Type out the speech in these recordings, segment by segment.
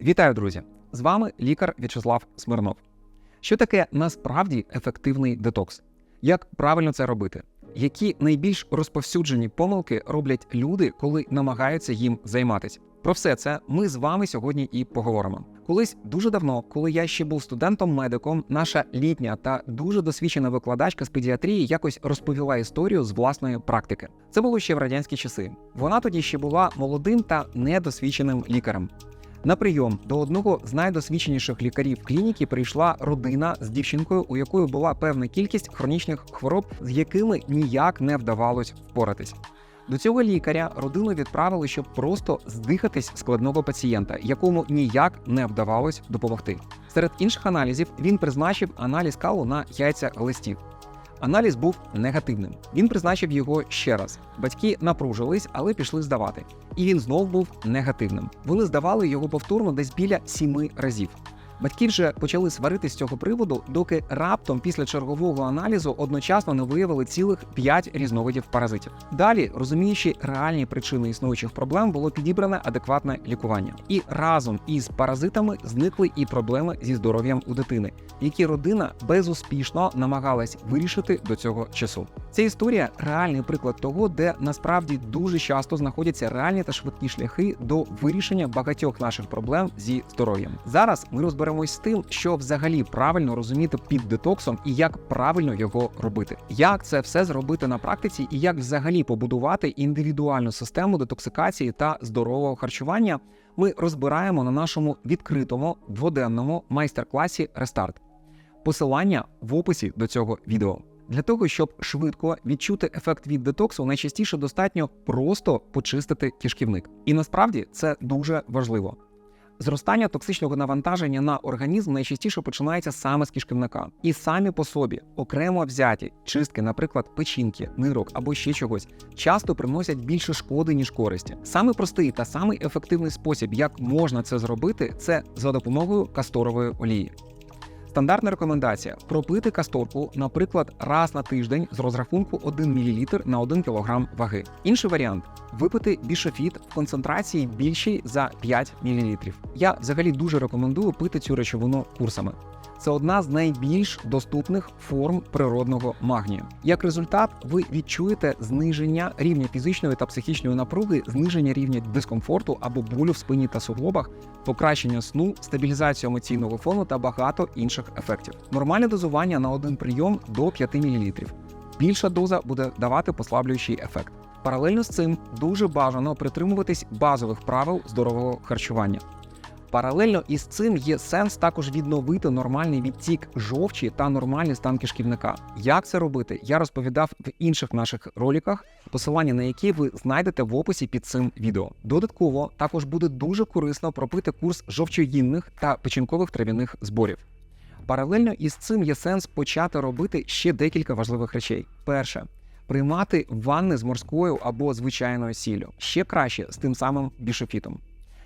Вітаю, друзі! З вами лікар В'ячеслав Смирнов. Що таке насправді ефективний детокс? Як правильно це робити? Які найбільш розповсюджені помилки роблять люди, коли намагаються їм займатися? Про все це ми з вами сьогодні і поговоримо. Колись дуже давно, коли я ще був студентом-медиком, наша літня та дуже досвідчена викладачка з педіатрії якось розповіла історію з власної практики. Це було ще в радянські часи. Вона тоді ще була молодим та недосвідченим лікарем. На прийом до одного з найдосвідченіших лікарів клініки прийшла родина з дівчинкою, у якої була певна кількість хронічних хвороб, з якими ніяк не вдавалось впоратись. До цього лікаря родину відправили, щоб просто здихатись складного пацієнта, якому ніяк не вдавалось допомогти. Серед інших аналізів він призначив аналіз калу на яйця глистів. Аналіз був негативним. Він призначив його ще раз. Батьки напружились, але пішли здавати. І він знов був негативним. Вони здавали його повторно десь біля сіми разів. Батьки вже почали сварити з цього приводу, доки раптом після чергового аналізу одночасно не виявили цілих 5 різновидів паразитів. Далі, розуміючи реальні причини існуючих проблем, було підібране адекватне лікування. І разом із паразитами зникли і проблеми зі здоров'ям у дитини, які родина безуспішно намагалась вирішити до цього часу. Ця історія реальний приклад того, де насправді дуже часто знаходяться реальні та швидкі шляхи до вирішення багатьох наших проблем зі здоров'ям. Зараз ми розберемось з тим, що взагалі правильно розуміти під детоксом і як правильно його робити. Як це все зробити на практиці, і як взагалі побудувати індивідуальну систему детоксикації та здорового харчування. Ми розбираємо на нашому відкритому дводенному майстер-класі Рестарт. Посилання в описі до цього відео. Для того, щоб швидко відчути ефект від детоксу, найчастіше достатньо просто почистити кишківник. І насправді це дуже важливо. Зростання токсичного навантаження на організм найчастіше починається саме з кишківника. І самі по собі окремо взяті чистки, наприклад, печінки, нирок або ще чогось, часто приносять більше шкоди, ніж користі. Саме простий та самий ефективний спосіб, як можна це зробити, це за допомогою касторової олії. Стандартна рекомендація пропити касторку, наприклад, раз на тиждень з розрахунку 1 мл на 1 кг ваги. Інший варіант випити бішофіт в концентрації більшій за 5 мл. Я взагалі дуже рекомендую пити цю речовину курсами. Це одна з найбільш доступних форм природного магнію. Як результат, ви відчуєте зниження рівня фізичної та психічної напруги, зниження рівня дискомфорту або болю в спині та суглобах, покращення сну, стабілізацію емоційного фону та багато інших ефектів. Нормальне дозування на один прийом до 5 мл. Більша доза буде давати послаблюючий ефект. Паралельно з цим дуже бажано притримуватись базових правил здорового харчування. Паралельно із цим є сенс також відновити нормальний відтік жовчі та нормальний стан кишківника. Як це робити, я розповідав в інших наших роликах, посилання на які ви знайдете в описі під цим відео. Додатково також буде дуже корисно пропити курс жовчогінних та печінкових трав'яних зборів. Паралельно із цим є сенс почати робити ще декілька важливих речей. Перше. Приймати ванни з морською або звичайною сіллю. Ще краще з тим самим бішофітом.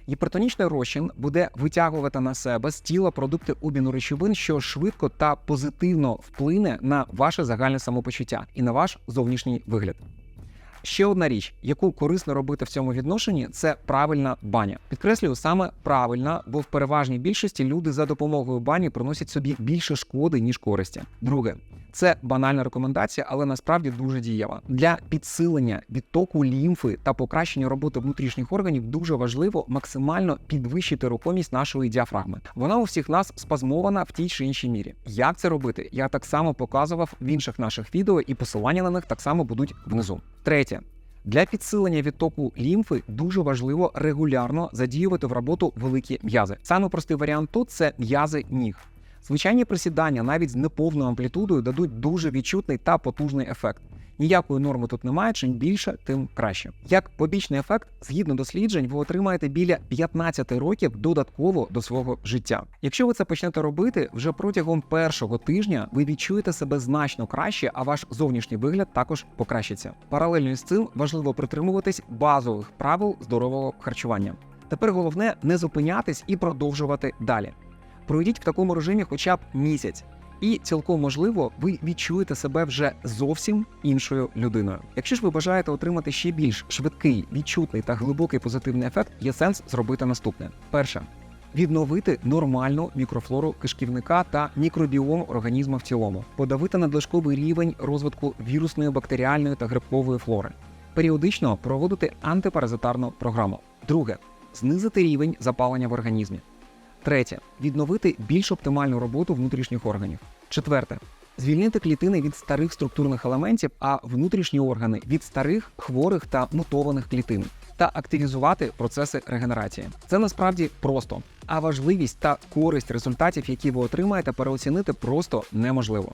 Гіпертонічний розчин буде витягувати на себе з тіла продукти обміну речовин, що швидко та позитивно вплине на ваше загальне самопочуття і на ваш зовнішній вигляд. Ще одна річ, яку корисно робити в цьому відношенні, це правильна баня. Підкреслюю, саме правильна, бо в переважній більшості люди за допомогою бані приносять собі більше шкоди ніж користі. Друге, це банальна рекомендація, але насправді дуже дієва. Для підсилення відтоку лімфи та покращення роботи внутрішніх органів дуже важливо максимально підвищити рухомість нашої діафрагми. Вона у всіх нас спазмована в тій чи іншій мірі. Як це робити? Я так само показував в інших наших відео, і посилання на них так само будуть внизу. Третє. Для підсилення відтоку лімфи дуже важливо регулярно задіювати в роботу великі м'язи. Саме простий варіант тут це м'язи ніг. Звичайні присідання навіть з неповною амплітудою дадуть дуже відчутний та потужний ефект. Ніякої норми тут немає, чим більше, тим краще. Як побічний ефект, згідно досліджень, ви отримаєте біля 15 років додатково до свого життя. Якщо ви це почнете робити, вже протягом першого тижня ви відчуєте себе значно краще, а ваш зовнішній вигляд також покращиться. Паралельно з цим важливо притримуватись базових правил здорового харчування. Тепер головне не зупинятись і продовжувати далі. Пройдіть в такому режимі хоча б місяць. І цілком можливо, ви відчуєте себе вже зовсім іншою людиною. Якщо ж ви бажаєте отримати ще більш швидкий, відчутний та глибокий позитивний ефект, є сенс зробити наступне: перше відновити нормальну мікрофлору кишківника та мікробіом організму в цілому, подавити надлишковий рівень розвитку вірусної, бактеріальної та грибкової флори, періодично проводити антипаразитарну програму. Друге знизити рівень запалення в організмі. Третє відновити більш оптимальну роботу внутрішніх органів. Четверте звільнити клітини від старих структурних елементів, а внутрішні органи від старих хворих та мутованих клітин. Та активізувати процеси регенерації. Це насправді просто, а важливість та користь результатів, які ви отримаєте, переоцінити просто неможливо.